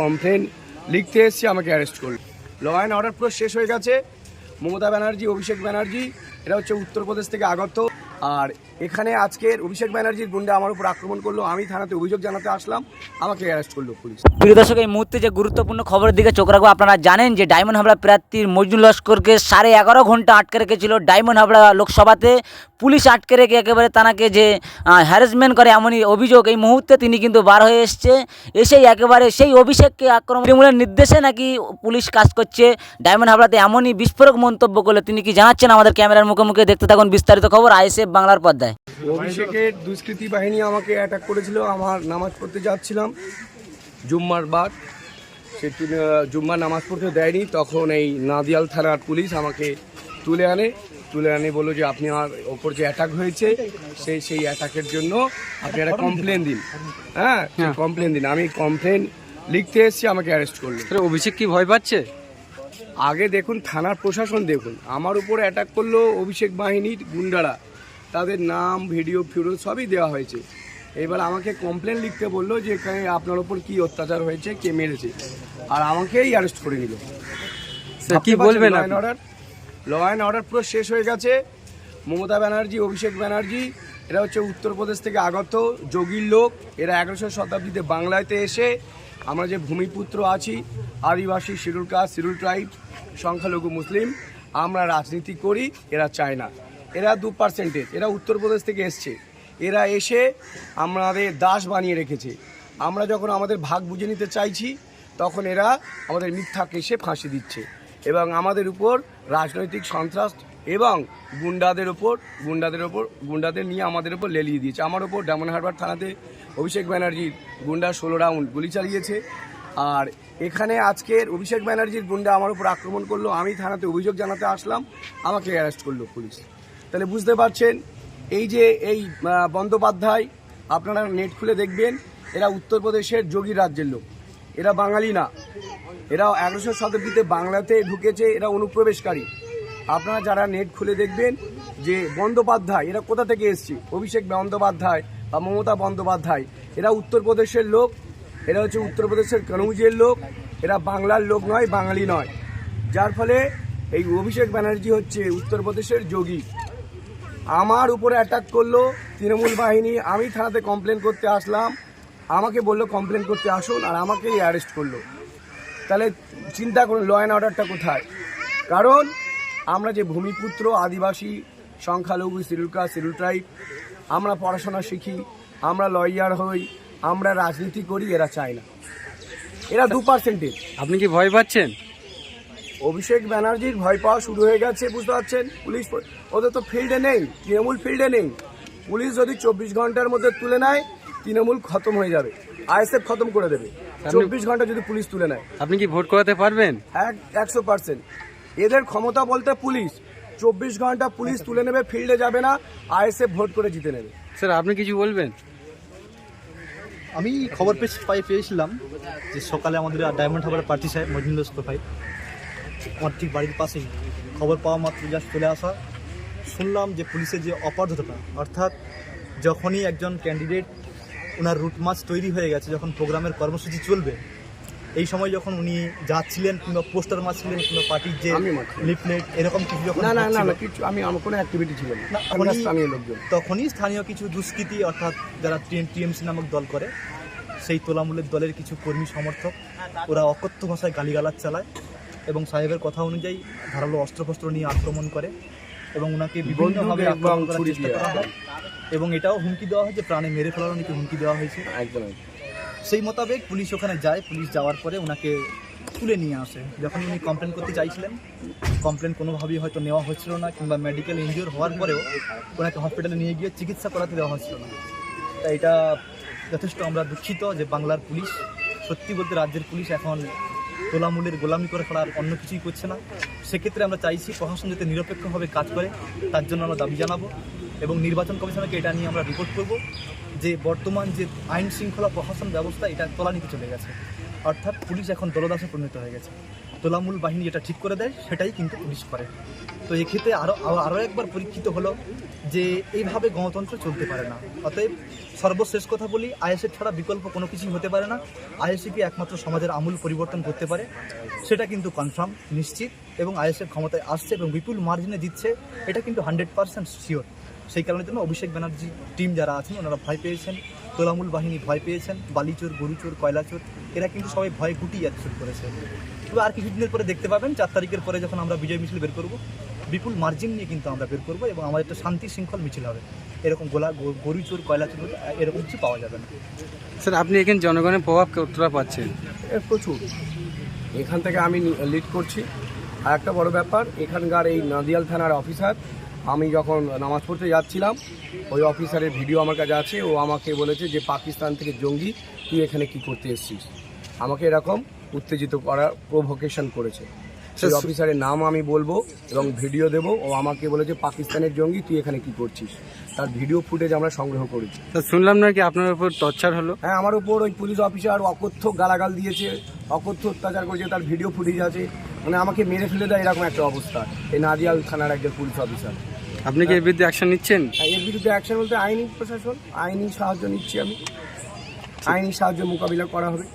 Complain লিখতে এসেছি, আমাকে অ্যারেস্ট করল। ল অ্যান্ড অর্ডার পুরো শেষ হয়ে গেছে। মমতা ব্যানার্জি, অভিষেক ব্যানার্জি এরা হচ্ছে উত্তরপ্রদেশ থেকে আগত। আর এখানে আজকের অভিষেক ব্যানার্জির গুন্ডা আমার উপর আক্রমণ করল, আমি থানাতে অভিযোগ জানাতে আসলাম, আমাকে অ্যারেস্ট করল পুলিশ। প্রিয় দর্শক, এই মুহূর্তে যে গুরুত্বপূর্ণ খবরের দিকে চোখ রাখব, আপনারা জানেন যে ডায়মন্ড হাবড়া প্রার্থীর মজনুল লস্করকে সাড়ে এগারো ঘণ্টা আটকে রেখেছিল ডায়মন্ড হাবড়া লোকসভাতে। পুলিশ আটকে রেখে একেবারে তানাকে যে হ্যারাসমেন্ট করে এমনই অভিযোগ, এই মুহূর্তে তিনি কিন্তু বার হয়ে এসছে। এসেই একেবারে সেই অভিষেককে আক্রমণ তৃণমূলের নির্দেশে নাকি পুলিশ কাজ করছে ডায়মন্ড হাবড়াতে, এমনই বিস্ফোরক মন্তব্য করলে। তিনি কি জানাচ্ছেন আমাদের ক্যামেরার মুখে মুখে দেখতে থাকুন বিস্তারিত খবর, আইএসএফ বাংলার পর্দায়। অভিষেকের দুষ্কৃতী বাহিনী আমাকে অ্যাটাক করেছিল আমার নামাজ পড়তে যাচ্ছিলাম। জুম্মার বাদ সে তু- জুম্মার নামাজ পড়তে দেয়নি তখন এই নাদিয়াল থানার পুলিশ আমাকে তুলে আনে। তুলে আনে বলল যে আপনি আমার ওপর যে অ্যাটাক হয়েছে সেই সেই অ্যাটাকের জন্য আপনি একটা কমপ্লেন দিন। হ্যাঁ কমপ্লেন দিন। আমি কমপ্লেন লিখতে এসেছি আমাকে অ্যারেস্ট করল তাহলে অভিষেক কি ভয় পাচ্ছে? আগে দেখুন থানার প্রশাসন দেখুন। আমার উপর অ্যাটাক করল অভিষেক বাহিনীর গুন্ডারা। তাদের নাম ভিডিও ফিডিও সবই দেওয়া হয়েছে। এবার আমাকে কমপ্লেন লিখতে বলল যে আপনার ওপর কি অত্যাচার হয়েছে? কে মেরেছে? আর আমাকেই অ্যারেস্ট করে নিল। কি বলবেন law and order law and order পুরো শেষ হয়ে গেছে। মমতা ব্যানার্জি অভিষেক ব্যানার্জি এরা হচ্ছে উত্তরপ্রদেশ থেকে আগত যোগীর লোক। এরা এগারোশো শতাব্দীতে বাংলাতে এসে আমরা যে ভূমিপুত্র আছি আদিবাসী শিরুল কাস্ট শিরুল ট্রাইব সংখ্যালঘু মুসলিম আমরা রাজনীতি করি এরা চায় না। এরা দু পার্সেন্টেজ এরা। উত্তরপ্রদেশ থেকে এসছে। এরা এসে আমাদের দাস বানিয়ে রেখেছে। আমরা যখন আমাদের ভাগ বুঝে নিতে চাইছি, তখন এরা আমাদের মিথ্যা কেসে ফাঁসি দিচ্ছে এবং আমাদের উপর রাজনৈতিক সন্ত্রাস এবং গুন্ডাদের ওপর গুন্ডাদের ওপর গুন্ডাদের নিয়ে আমাদের ওপর লেলিয়ে দিয়েছে। আমার ওপর ডায়মন্ড হারবার থানাতে অভিষেক ব্যানার্জির গুন্ডা ষোলো রাউন্ড গুলি চালিয়েছে। আর এখানে আজকের অভিষেক ব্যানার্জির গুন্ডা আমার উপর আক্রমণ করল। আমি থানাতে অভিযোগ জানাতে আসলাম। আমাকে অ্যারেস্ট করল পুলিশ। তাহলে বুঝতে পারছেন, এই যে এই বন্দ্যোপাধ্যায়, আপনারা নেট খুলে দেখবেন, এরা উত্তরপ্রদেশের যোগী রাজ্যের লোক। এরা বাঙালি না। এরা এগারোশো শতাব্দীতে বাংলাতে ঢুকেছে, এরা অনুপ্রবেশকারী। আপনারা যারা নেট খুলে দেখবেন, যে বন্দ্যোপাধ্যায়, এরা কোথা থেকে এসছে? অভিষেক বন্দ্যোপাধ্যায় বা মমতা বন্দ্যোপাধ্যায়, এরা উত্তরপ্রদেশের লোক, এরা হচ্ছে উত্তরপ্রদেশের কনৌজের লোক, এরা বাংলার লোক নয়, বাঙালি নয়। যার ফলে এই অভিষেক ব্যানার্জি হচ্ছে উত্তরপ্রদেশের যোগী। আমার উপরে অ্যাটাক করল তৃণমূল বাহিনী। আমি থানাতে কমপ্লেন করতে আসলাম। আমাকে বলল কমপ্লেন করতে আসুন। আর আমাকেই অ্যারেস্ট করল। তাহলে চিন্তা করুন ল অ্যান্ড অর্ডারটা কোথায়? কারণ আমরা যে ভূমিপুত্র, আদিবাসী, সংখ্যালঘু সিরুলকা সিরুল ট্রাইব আমরা পড়াশোনা শিখি, আমরা লয়ার হই, আমরা রাজনীতি করি, এরা চায় না। এরা দু পার্সেন্টেজ আপনি কি ভয় পাচ্ছেন? অভিষেক ব্যানার্জির ভয় পাওয়া শুরু হয়ে গেছে বুঝতে পারছেন? পুলিশ ওদের তো ফিল্ডে নেই তৃণমূল ফিল্ডে নেই। পুলিশ যদি চব্বিশ ঘণ্টার মধ্যে তুলে নেয় তৃণমূল খতম হয়ে যাবে। আইএসএফ খতম করে দেবে। চব্বিশ ঘণ্টা যদি পুলিশ তুলে নেয়। আপনি কি ভোট করাতে পারবেন? এক একশো পার্সেন্ট। এদের ক্ষমতা বলতে পুলিশ। চব্বিশ ঘণ্টা পুলিশ তুলে নেবে ফিল্ডে যাবে না আইএসএফ ভোট করে জিতে নেবে। স্যার আপনি কিছু বলবেন? আমি খবর পেয়ে পাই পেয়েছিলাম যে সকালে আমাদের ডায়মন্ড হারবার পার্টি সাহেব মজনুল লস্কর ভাই আমার ঠিক বাড়ির পাশেই। খবর পাওয়া মাত্র জাস্ট চলে আসা। শুনলাম যে পুলিশের যে অপরাধতা অর্থাৎ যখনই একজন ক্যান্ডিডেট ওনার রুট মাছ তৈরি হয়ে গেছে যখন প্রোগ্রামের কর্মসূচি চলবে এই সময় যখন উনি যাচ্ছিলেন কিংবা পোস্টার মারছিলেন কিংবা পার্টির যে লিফলেট এরকম কিছু যখন না না না কিছু আমি আমার কোনো অ্যাক্টিভিটি ছিল না। স্থানীয় লোকজন। তখনই স্থানীয় কিছু দুষ্কৃতী অর্থাৎ যারা টিএমসি নামক দল করে সেই তোলামূলের দলের কিছু কর্মী সমর্থক ওরা অকথ্য ভাষায় গালিগালাজ চালায়। এবং সাহেবের কথা অনুযায়ী ধারালো অস্ত্রশস্ত্র নিয়ে আক্রমণ করে এবং ওনাকে বিভিন্নভাবে আক্রমণ করার চেষ্টা করা হয়। এবং এটাও হুমকি দেওয়া হয় যে প্রাণে মেরে ফেলার নাকি হুমকি দেওয়া হয়েছে। একদম সেই মোতাবেক পুলিশ ওখানে যায় পুলিশ যাওয়ার পরে ওনাকে তুলে নিয়ে আসে। যখন উনি কমপ্লেন করতে চাইছিলেন কমপ্লেন কোনোভাবেই হয়তো নেওয়া হচ্ছিল না কিংবা মেডিকেল ইনজিওর হওয়ার পরেও ওনাকে হসপিটালে নিয়ে গিয়ে চিকিৎসা করাতে দেওয়া হচ্ছিল না। তাই এটা যথেষ্ট আমরা দুঃখিত যে বাংলার পুলিশ সত্যি বলতে রাজ্যের পুলিশ এখন তোলামূলের গোলামি করে ফেলার অন্য কিছুই করছে না। সেক্ষেত্রে আমরা চাইছি প্রশাসন যাতে নিরপেক্ষভাবে কাজ করে, তার জন্য আমরা দাবি জানাব এবং নির্বাচন কমিশনকে এটা নিয়ে আমরা রিপোর্ট করব যে বর্তমান যে আইন শৃঙ্খলা প্রশাসন ব্যবস্থা, এটা তলানিতে চলে গেছে। অর্থাৎ পুলিশ এখন দলদাসে পরিণত হয়ে গেছে। তোলামূল বাহিনী যেটা ঠিক করে দেয়, সেটাই কিন্তু পুলিশ করে। তো এক্ষেত্রে আরও আরও একবার পরীক্ষিত হলো যে এইভাবে গণতন্ত্র চলতে পারে না। অতএব সর্বশেষ কথা বলি, আইএসএফ ছাড়া বিকল্প কোনো কিছুই হতে পারে না। আইএসএফই একমাত্র সমাজের আমূল পরিবর্তন করতে পারে। সেটা কিন্তু কনফার্ম নিশ্চিত এবং আইএসএফ ক্ষমতায় আসছে এবং বিপুল মার্জিনে জিতছে। এটা কিন্তু হান্ড্রেড পার্সেন্ট শিওর সেই কারণের জন্য অভিষেক ব্যানার্জি টিম যারা আছেন, ওনারা ভয় পেয়েছেন। তোলামূল বাহিনী ভয় পেয়েছেন। বালিচোর, গরুচোর, কয়লাচোর, এরা কিন্তু সবাই ভয় গুটিয়ে শুরু করেছে। তবে আর কিছুদিনের পরে দেখতে পাবেন, চার তারিখের পরে যখন আমরা বিজয় মিছিল বের করব বিপুল মার্জিন নিয়ে কিন্তু আমরা বের করব এবং আমাদের একটা শান্তি শৃঙ্খল মিছিল হবে। এরকম গোলা গো- কয়লা কয়লাচোর এরকম কিছু পাওয়া যাবে না। স্যার আপনি এখানে জনগণের প্রভাব কতটা পাচ্ছেন? প্রচুর। এখান থেকে আমি লিড করছি। আর একটা বড় ব্যাপার এখানকার এই নাদিয়াল থানার অফিসার আমি যখন নামাজ পড়তে যাচ্ছিলাম ওই অফিসারের ভিডিও আমার কাছে আছে। ও আমাকে বলেছে যে পাকিস্তান থেকে জঙ্গি তুই এখানে কি করতে এসেছিস? আমাকে এরকম উত্তেজিত করার প্রভোকেশন করেছে। সেই অফিসারের নাম আমি বলব এবং ভিডিও দেবো। ও আমাকে বলেছে পাকিস্তানের জঙ্গি তুই এখানে কি করছিস? তার ভিডিও ফুটেজ আমরা সংগ্রহ করেছি। শুনলাম নাকি আপনার উপর টর্চার হলো? হ্যাঁ আমার উপর ওই পুলিশ অফিসার অকথ্য গালাগাল দিয়েছে অকথ্য অত্যাচার করেছে তার ভিডিও ফুটেজ আছে। মানে আমাকে মেরে ফেলে দেয় এরকম একটা অবস্থা এই নাদিয়াল থানার একজন পুলিশ অফিসার। আপনি কি এর বিরুদ্ধে অ্যাকশন নিচ্ছেন? হ্যাঁ, এর বিরুদ্ধে অ্যাকশন বলতে আইনি প্রশাসন আইনি সাহায্য নিচ্ছি আমি। আইনি সাহায্য মোকাবিলা করা হবে।